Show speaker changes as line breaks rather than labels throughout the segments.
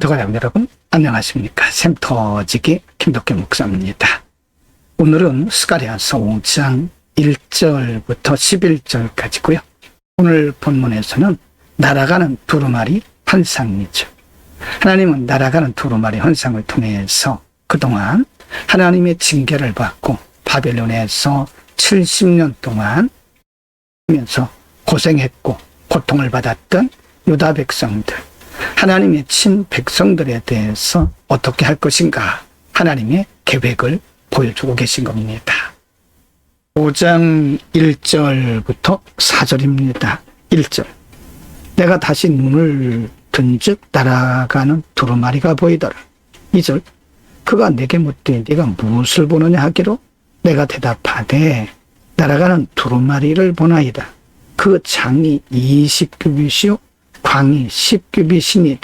샘터가족 여러분 안녕하십니까 샘터지기 김덕현 목사입니다. 오늘은 스가랴서 5장 1절부터 11절까지고요. 오늘 본문에서는 날아가는 두루마리 환상이죠. 하나님은 날아가는 두루마리 환상을 통해서 그동안 하나님의 징계를 받고 바벨론에서 70년 동안 하면서 고생했고 고통을 받았던 유다 백성들 하나님의 친 백성들에 대해서 어떻게 할 것인가 하나님의 계획을 보여주고 계신 겁니다. 5장 1절부터 4절입니다. 1절 내가 다시 눈을 든즉 날아가는 두루마리가 보이더라. 2절 그가 내게 묻되 네가 무엇을 보느냐 하기로 내가 대답하되 날아가는 두루마리를 보나이다. 그 장이 20규빗이요 광이 10규빗이니라.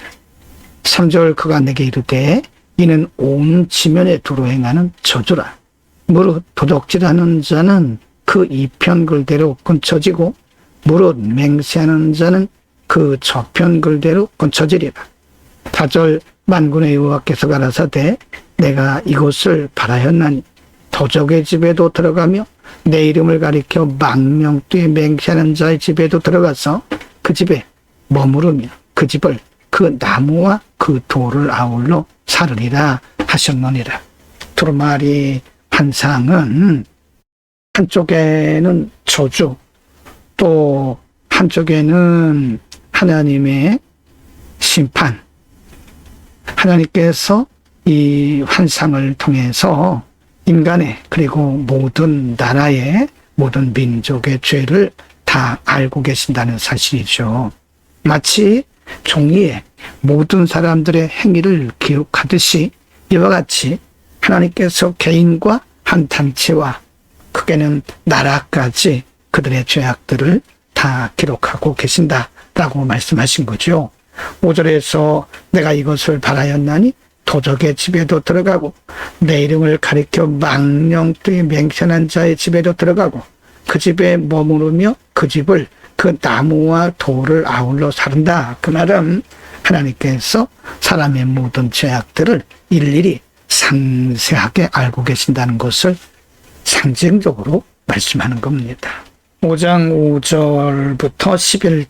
3절 그가 내게 이르되 이는 온 지면에 두루 행하는 저주라. 무릇 도둑질하는 자는 그 이편 글대로 끊쳐지고 무릇 맹세하는 자는 그 저편 글대로 끊쳐지리라. 4절 만군의 여호와께서 가라사대 내가 이곳을 바라였나니 도적의 집에도 들어가며 내 이름을 가리켜 망명뒤에 맹세하는 자의 집에도 들어가서 그 집에 머무르며 그 집을 그 나무와 그 돌을 아울러 사르리라 하셨느니라. 두루마리 환상은 한쪽에는 저주 또 한쪽에는 하나님의 심판 하나님께서 이 환상을 통해서 인간의 그리고 모든 나라의 모든 민족의 죄를 다 알고 계신다는 사실이죠. 마치 종이에 모든 사람들의 행위를 기록하듯이 이와 같이 하나님께서 개인과 한 단체와 크게는 나라까지 그들의 죄악들을 다 기록하고 계신다라고 말씀하신 거죠. 5절에서 내가 이것을 바라였나니 도적의 집에도 들어가고 내 이름을 가리켜 망령되이 맹세한 자의 집에도 들어가고 그 집에 머무르며 그 집을 그 나무와 돌을 아울러 사른다. 그 말은 하나님께서 사람의 모든 죄악들을 일일이 상세하게 알고 계신다는 것을 상징적으로 말씀하는 겁니다. 5장 5절부터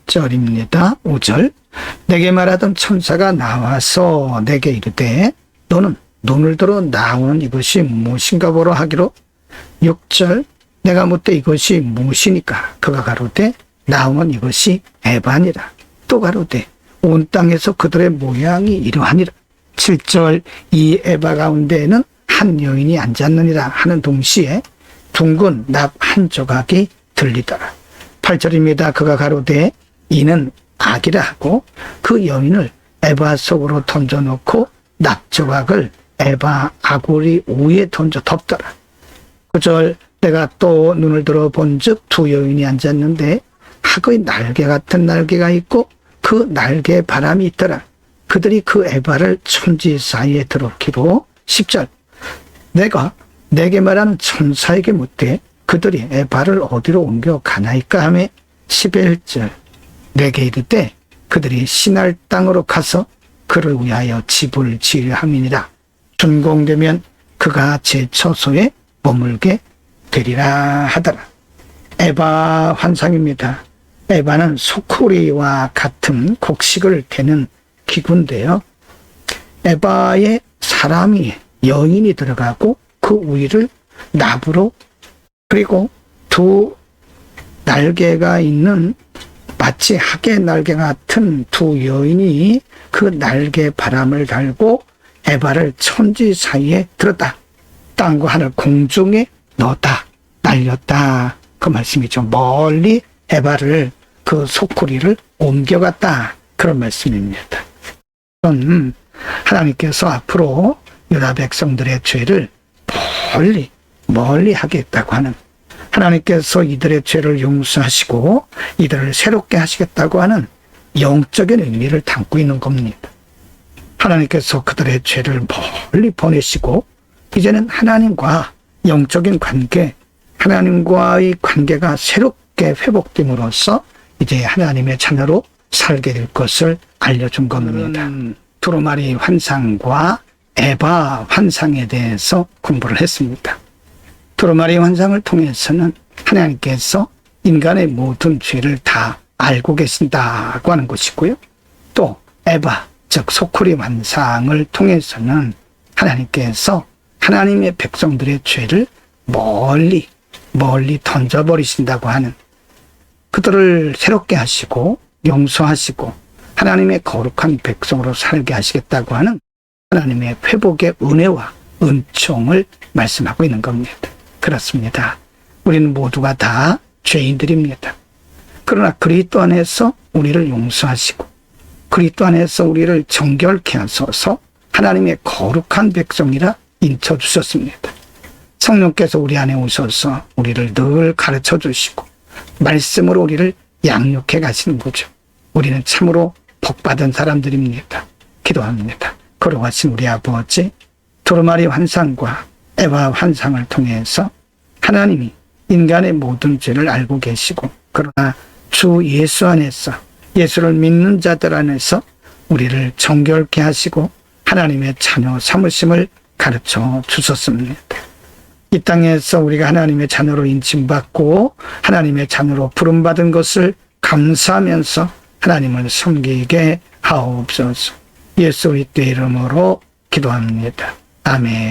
11절입니다. 5절 내게 말하던 천사가 나와서 내게 이르되 너는 눈을 들어 나오는 이것이 무엇인가 보러 하기로 6절 내가 묻되 이것이 무엇이니까 그가 가로되 나오는 이것이 에반이라. 또 가로되 온 땅에서 그들의 모양이 이러하니라. 7절 이 에바 가운데에는 한 여인이 앉았느니라 하는 동시에 둥근 납 한 조각이 들리더라. 8절입니다. 그가 가로되 이는 악이라 하고 그 여인을 에바 속으로 던져놓고 납 조각을 에바 아구리 위에 던져 덮더라. 그절 내가 또 눈을 들어 본즉 두 여인이 앉았는데 학의 날개 같은 날개가 있고 그 날개에 바람이 있더라. 그들이 그 에바를 천지 사이에 들었기로 10절 내가 내게 말하는 천사에게 묻되 그들이 에바를 어디로 옮겨 가나이까 하며 11절 내게 이르되 그들이 신할 땅으로 가서 그를 위하여 집을 지으려 함이니라. 준공되면 그가 제 처소에 머물게 되리라 하더라. 에바 환상입니다. 에바는 소쿠리와 같은 곡식을 대는 기구인데요. 에바에 사람이 여인이 들어가고 그 위를 나무로 그리고 두 날개가 있는 마치 학의 날개 같은 두 여인이 그 날개 바람을 달고 에바를 천지 사이에 들었다. 땅과 하늘 공중에 넣었다. 날렸다. 그 말씀이죠. 멀리 에바를 그 소쿠리를 옮겨갔다. 그런 말씀입니다. 음, 하나님께서 앞으로 유다 백성들의 죄를 멀리 멀리 하겠다고 하는 하나님께서 이들의 죄를 용서하시고 이들을 새롭게 하시겠다고 하는 영적인 의미를 담고 있는 겁니다. 하나님께서 그들의 죄를 멀리 보내시고 이제는 하나님과 영적인 관계, 하나님과의 관계가 새롭게 회복됨으로써 이제 하나님의 자녀로 살게 될 것을 알려준 겁니다. 두루마리 환상과 에바 환상에 대해서 공부를 했습니다. 두루마리 환상을 통해서는 하나님께서 인간의 모든 죄를 다 알고 계신다고 하는 것이고요. 또 에바 즉 소쿠리 환상을 통해서는 하나님께서 하나님의 백성들의 죄를 멀리 멀리 던져버리신다고 하는 그들을 새롭게 하시고 용서하시고 하나님의 거룩한 백성으로 살게 하시겠다고 하는 하나님의 회복의 은혜와 은총을 말씀하고 있는 겁니다. 그렇습니다. 우리는 모두가 다 죄인들입니다. 그러나 그리스도 안에서 우리를 용서하시고 그리스도 안에서 우리를 정결케 하소서 하나님의 거룩한 백성이라 인쳐 주셨습니다. 성령께서 우리 안에 오셔서 우리를 늘 가르쳐 주시고 말씀으로 우리를 양육해 가시는 거죠. 우리는 참으로 복받은 사람들입니다. 기도합니다. 거룩하신 우리 아버지 도르마리 환상과 에바 환상을 통해서 하나님이 인간의 모든 죄를 알고 계시고 그러나 주 예수 안에서 예수를 믿는 자들 안에서 우리를 정결케 하시고 하나님의 자녀 삼으심을 가르쳐 주셨습니다. 이 땅에서 우리가 하나님의 자녀로 인침받고 하나님의 자녀로 부름받은 것을 감사하면서 하나님을 섬기게 하옵소서. 예수 그리스도의 이름으로 기도합니다. 아멘.